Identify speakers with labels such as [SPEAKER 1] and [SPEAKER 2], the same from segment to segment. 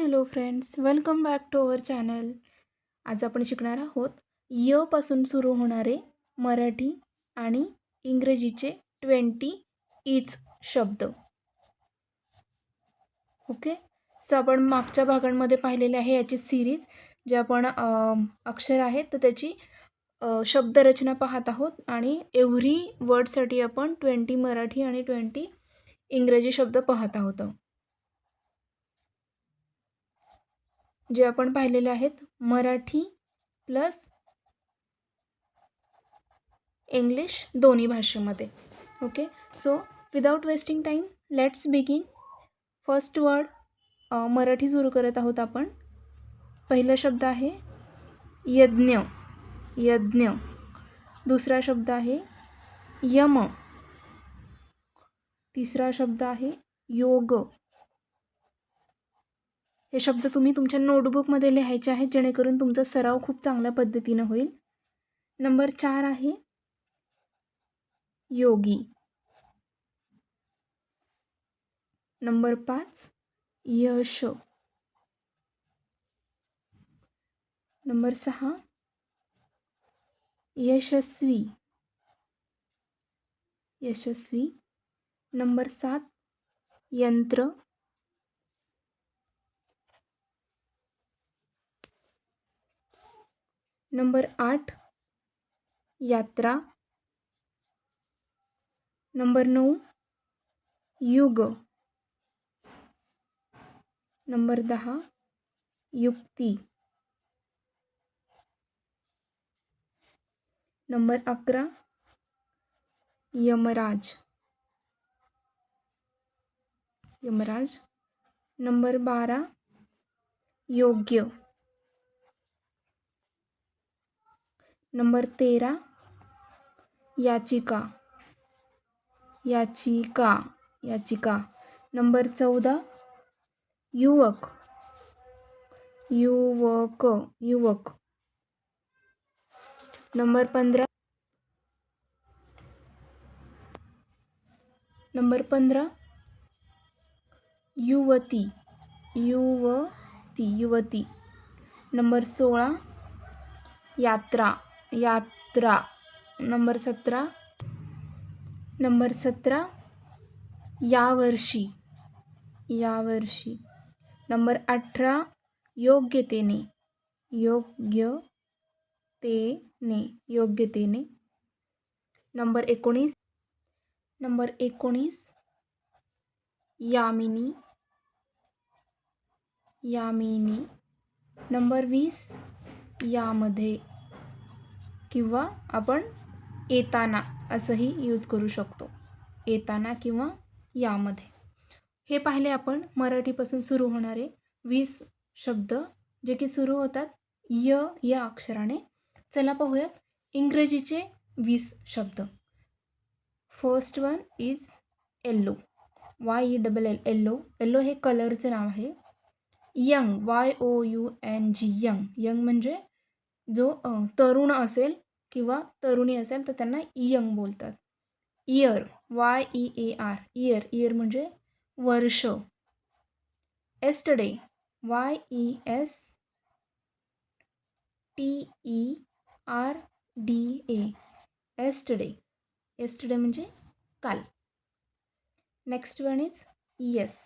[SPEAKER 1] Hello friends welcome back to our channel. आज आपण शिकणार आहोत यपासून सुरू होणारे मराठी आणि इंग्रजीचे ट्वेंटी इच शब्द. ओके? सो आपण मागच्या भागांमध्ये पाहिलेले आहे याची सिरीज जे आपण अक्षर आहेत तर त्याची शब्दरचना पाहत आहोत आणि एव्हरी वर्डसाठी आपण ट्वेंटी मराठी आणि ट्वेंटी इंग्रजी शब्द पाहत आहोत. जे आपण पाहिलेले आहेत मराठी प्लस इंग्लिश दोन्ही भाषेमध्ये. Okay so without wasting time let's begin first word Marathi सुरू करत आहोत आपण. पहिला शब्द आहे यज्ञ. यज्ञ. दुसरा शब्द आहे यम. तिसरा शब्द आहे योग. हे शब्द तुम्ही तुमच्या नोटबुकमध्ये लिहायचे आहेत जेणेकरून तुमचा सराव खूप चांगल्या पद्धतीनं होईल. नंबर चार आहे योगी. नंबर पाच यश. नंबर सहा यशस्वी. यशस्वी. नंबर सात यंत्र. नंबर आठ, यात्रा. नंबर नौ युग. नंबर दहा, युक्ती. नंबर अकरा, यमराज. यमराज. नंबर बारा, योग्य. नंबर तेरा. याचिका. याचिका. याचिका. नंबर चौदा. युवक. युवक. युवक. नंबर पंधरा. नंबर पंधरा. युवती. युवती. युवती. नंबर सोळा. यात्रा. यात्रा, नंबर सतरा. नंबर सतरा, यावर्षी. यावर्षी. नंबर अठरा, योग्यतेने. योग्यतेने. योग्यतेने. नंबर एकोणीस. नंबर एकोणीस, यामिनी. यामिनी. नंबर वीस, यामध्ये. किंवा आपण येताना असंही यूज करू शकतो. येताना किंवा यामध्ये. हे पाहिले आपण मराठीपासून सुरू होणारे वीस शब्द जे की सुरू होतात य या अक्षराने. चला पाहूयात इंग्रजीचे वीस शब्द. First one is yellow Y E double L yellow yellow हे कलरचं नाव आहे. Young Y O U N G young young म्हणजे जो तरुण असेल किंवा तरुणी असेल तर त्यांना यंग बोलतात. Year Y E A R year year म्हणजे वर्ष. Yesterday Y E S T E R D A. Yesterday yesterday म्हणजे काल. Next one is yes.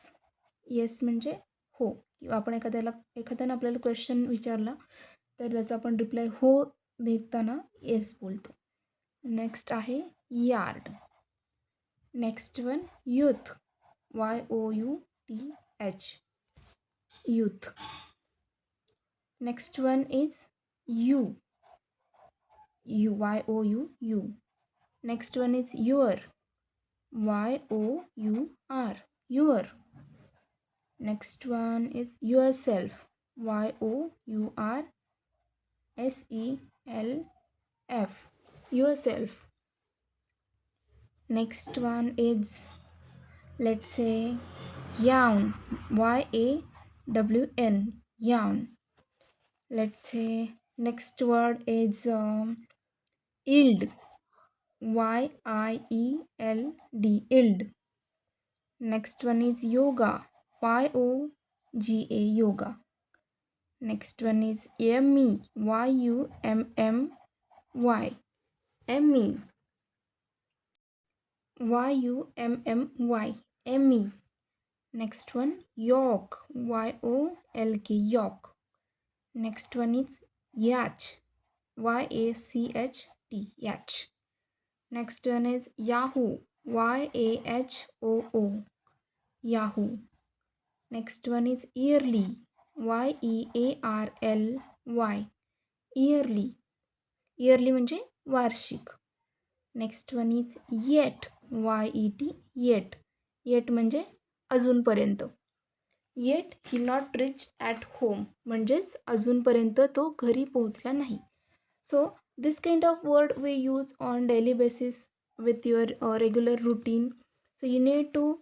[SPEAKER 1] Yes म्हणजे हो. किंवा आपण एखाद्याला एखाद्यानं आपल्याला क्वेश्चन विचारला तर त्याचा आपण रिप्लाय हो देताना येस बोलतो. नेक्स्ट आहे yard next one youth Y O U T H youth next one is you you Y O U you next one is your Y O U R your next one is yourself Y O U R S E L F yourself. Next one is let's say yawn Y A W N yawn. Let's say next word is um, yield Y I E L D yield. Next one is yoga Y O G A yoga. Next one is E Y U M M Y. M E Y U M M Y. M E. Next one York Y O L K York. Next one is Yach Y A C H T Yach. Next one is Yahoo Y A H O O Yahoo. Next one is yearly Y E A R L Y yearly yearly म्हणजे वार्षिक. Next one is yet Y E T yet yet म्हणजे अजूनपर्यंत. Yet he not reach at home म्हणजेच अजूनपर्यंत तो घरी पोहोचला नाही. So this kind of word we use on daily basis with your regular routine so you need to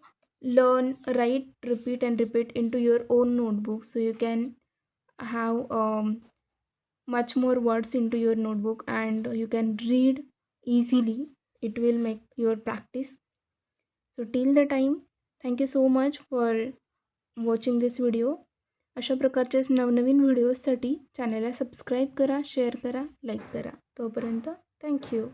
[SPEAKER 1] learn write repeat and repeat into your own notebook so you can have um, much more words into your notebook and you can read easily it will make your practice so till the time thank you so much for watching this video अशा प्रकारचेच नवनवीन व्हिडिओजसाठी चॅनलला subscribe करा share करा like करा तोपर्यंत thank you